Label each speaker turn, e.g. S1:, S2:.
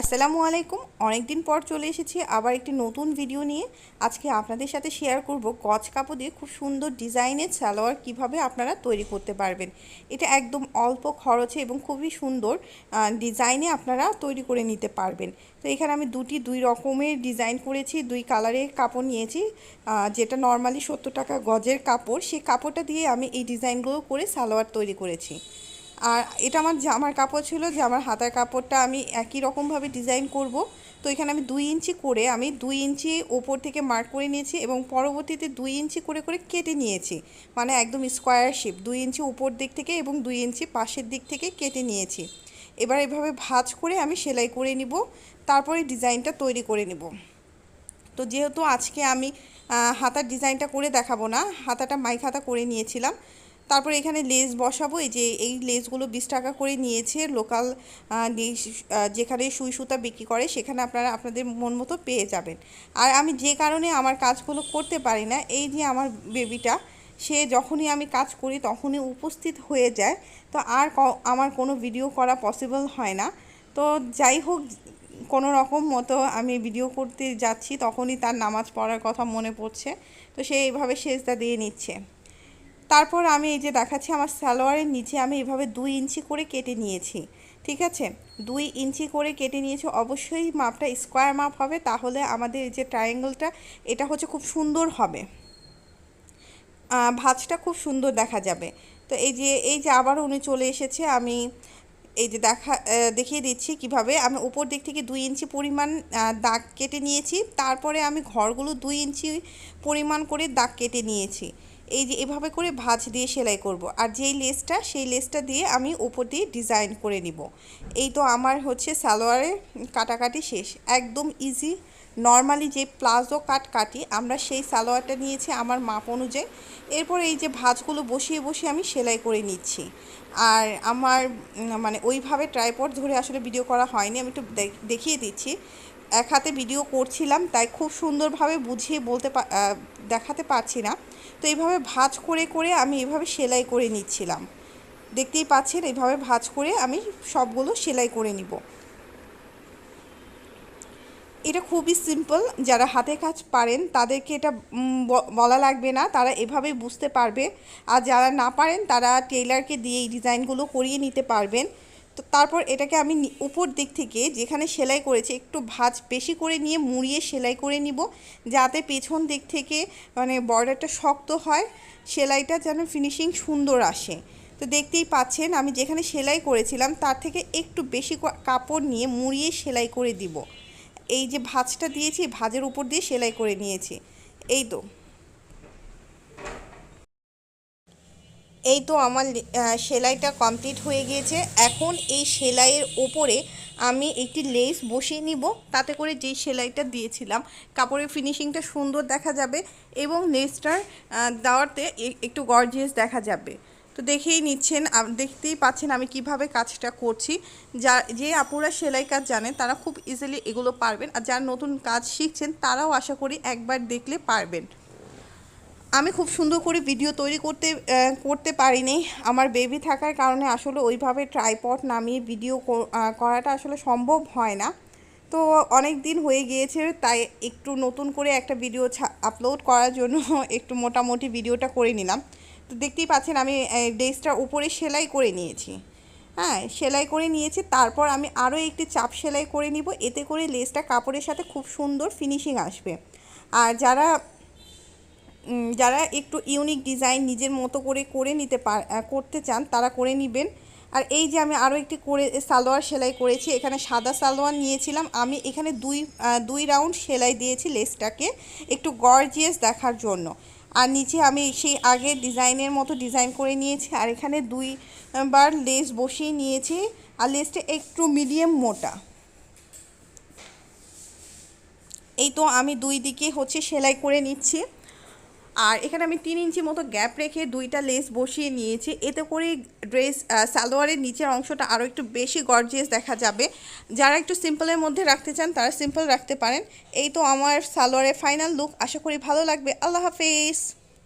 S1: আসসালামু আলাইকুম। অনেক দিন পর চলে এসেছি আবার একটি নতুন ভিডিও নিয়ে। আজকে আপনাদের সাথে শেয়ার করব গজ কাপড় দিয়ে খুব সুন্দর ডিজাইনের সালোয়ার কীভাবে আপনারা তৈরি করতে পারবেন। এটা একদম অল্প খরচে এবং খুবই সুন্দর ডিজাইনে আপনারা তৈরি করে নিতে পারবেন। তো এখানে আমি দুটি, দুই রকমের ডিজাইন করেছি, দুই কালারের কাপড় নিয়েছি। যেটা নর্মালি সত্তর টাকা গজের কাপড় সেই কাপড়টা দিয়ে আমি এই ডিজাইনগুলো করে সালোয়ার তৈরি করেছি। আর এটা আমার জামার কাপড় ছিল, জামার হাতার কাপড়টা আমি একই রকমভাবে ডিজাইন করব। তো এখানে আমি দুই ইঞ্চি করে, আমি দুই ইঞ্চি ওপর থেকে মার্ক করে নিয়েছি এবং পরবর্তীতে দুই ইঞ্চি করে করে কেটে নিয়েছি। মানে একদম স্কোয়ার শেপ দুই ইঞ্চি উপর দিক থেকে এবং দুই ইঞ্চি পাশের দিক থেকে কেটে নিয়েছি। এবার এভাবে ভাজ করে আমি সেলাই করে নিব, তারপরে ডিজাইনটা তৈরি করে নিব। তো যেহেতু আজকে আমি হাতার ডিজাইনটা করে দেখাবো না, হাতাটা মাইক হাতা করে নিয়েছিলাম তারপর এখানে লেস বসাবো, এই যে এই লেসগুলো বিশ টাকা করে নিয়েছে লোকাল যেখানে সুই সুতা বিক্রি করে সেখানে আপনারা আপনাদের মন মতো পেয়ে যাবেন। আর আমি যে কারণে আমার কাজগুলো করতে পারি না, এই যে আমার বেবিটা, সে যখনই আমি কাজ করি তখনই উপস্থিত হয়ে যায়, তো আর আমার কোনো ভিডিও করা পসিবল হয় না। তো যাই হোক, কোনো রকম মতো আমি ভিডিও করতে যাচ্ছি, তখনই তার নামাজ পড়ার কথা মনে পড়ছে, তো সে এইভাবে সেজদা দিয়ে নিচ্ছে। তারপর আমি এই যে দেখাচ্ছি, আমার সালোয়ারের নিচে আমি এভাবে দুই ইঞ্চি করে কেটে নিয়েছি, ঠিক আছে? দুই ইঞ্চি করে কেটে নিয়েছি, অবশ্যই মাপটা স্কোয়ার মাপ হবে, তাহলে আমাদের এই যে ট্রায়াঙ্গেলটা এটা হচ্ছে খুব সুন্দর হবে। ভাজটা খুব সুন্দর দেখা যাবে। তো এই যে এই যে আবার উনি চলে এসেছে, আমি এই যে দেখা দেখিয়ে দিচ্ছি কীভাবে। আমি উপর দিক থেকে দুই ইঞ্চি পরিমাণ দাগ কেটে নিয়েছি। তারপরে আমি ঘরগুলো দুই ইঞ্চি পরিমাণ করে দাগ কেটে নিয়েছি। এই যে এভাবে করে ভাঁজ দিয়ে সেলাই করব। আর যেই লেসটা, সেই লেসটা দিয়ে আমি উপর দিয়ে ডিজাইন করে নিব। এই তো আমার হচ্ছে সালোয়ারের কাটাকাটি শেষ। একদম ইজি নর্মালি যে প্লাজো কাট কাটি, আমরা সেই সালোয়ারটা নিয়েছি আমার মাপ অনুযায়ী। এরপর এই যে ভাঁজগুলো বসিয়ে বসিয়ে আমি সেলাই করে নিচ্ছি। আর আমার মানে ওইভাবে ট্রাইপড ধরে আসলে ভিডিও করা হয়নি, আমি একটু দেখিয়ে দিচ্ছি। এক হাতে ভিডিও করছিলাম, তাই খুব সুন্দরভাবে বুঝিয়ে বলতে দেখাতে পারছি না। তো এইভাবে ভাজ করে করে আমি এভাবে সেলাই করে নিচ্ছিলাম। দেখতেই পাচ্ছেন, এইভাবে ভাজ করে আমি সবগুলো সেলাই করে নিব। এটা খুবই সিম্পল যারা হাতে কাজ পারেন তাদেরকে এটা বলা লাগবে না, তারা এভাবেই বুঝতে পারবে। আর যারা না পারেন তারা টেইলারকে দিয়ে এই ডিজাইনগুলো করিয়ে নিতে পারবেন। তো তারপর এটাকে আমি উপর দিক থেকে যেখানে সেলাই করেছি একটু ভাজ বেশি করে নিয়ে মুড়িয়ে সেলাই করে নিব, যাতে পেছন দিক থেকে মানে বর্ডারটা শক্ত হয়, সেলাইটা যেন ফিনিশিং সুন্দর আসে। তো দেখতেই পাচ্ছেন আমি যেখানে সেলাই করেছিলাম তার থেকে একটু বেশি কাপড় নিয়ে মুড়িয়ে সেলাই করে দিব। এই যে ভাজটা দিয়েছি, ভাজের উপর দিয়ে সেলাই করে নিয়েছি। এই তো। এই তো আমার সেলাইটা কমপ্লিট হয়ে গিয়েছে। এখন এই সেলাইয়ের ওপরে আমি একটি লেস বসিয়ে নিব। তাতে করে যেই সেলাইটা দিয়েছিলাম, কাপড়ের ফিনিশিংটা সুন্দর দেখা যাবে এবং লেসটার দেওয়াতে একটু গর্জিয়াস দেখা যাবে। তো দেখেই নিচ্ছেন দেখতেই পাচ্ছেন আমি কীভাবে কাজটা করছি। যা, যে আপুরা সেলাই কাজ জানেন, তারা খুব ইজিলি এগুলো পারবেন। আর যারা নতুন কাজ শিখছেন, তারাও আশা করি একবার দেখলে পারবেন। আমি খুব সুন্দর করে ভিডিও তৈরি করতে করতে পারিনি। আমার বেবি থাকার কারণে আসলে ওইভাবে ট্রাইপট নামিয়ে ভিডিও করাটা আসলে সম্ভব হয় না। তো অনেক দিন হয়ে গিয়েছে, তাই একটু নতুন করে একটা ভিডিও আপলোড করার জন্য একটু মোটামুটি ভিডিওটা করে নিলাম। তো দেখতেই পাচ্ছেন আমি ড্রেসটার উপরে সেলাই করে নিয়েছি। হ্যাঁ সেলাই করে নিয়েছি, তারপর আমি আরও একটি চাপ সেলাই করে নিব, এতে করে লেসটা কাপড়ের সাথে খুব সুন্দর ফিনিশিং আসবে। আর যারা যারা একটু ইউনিক ডিজাইন নিজের মতো করে করে নিতে পার করতে চান, তারা করে নেবেন। আর এই যে আমি আরও একটি করে সালোয়ার সেলাই করেছি, এখানে সাদা সালোয়ার নিয়েছিলাম। আমি এখানে দুই দুই রাউন্ড সেলাই দিয়েছি লেসটাকে, একটু গর্জিয়াস দেখার জন্য। আর নিচে আমি সেই আগে ডিজাইনের মতো ডিজাইন করে নিয়েছি। আর এখানে দুইবার লেস বসিয়ে নিয়েছি। আর লেসটা একটু মিডিয়াম মোটা। এই তো আমি দুই দিকে হচ্ছে সেলাই করে নিচ্ছি। আর এখানে আমি তিন ইঞ্চি মতো গ্যাপ রেখে দুইটা লেস বসিয়ে নিয়েছি। এতে করে ড্রেস সালোয়ারের নিচের অংশটা আরও একটু বেশি গর্জিয়াস দেখা যাবে। যারা একটু সিম্পলের মধ্যে রাখতে চান, তারা সিম্পল রাখতে পারেন। এই তো আমার সালোয়ারের ফাইনাল লুক আশা করি ভালো লাগবে। আল্লাহ হাফিজ।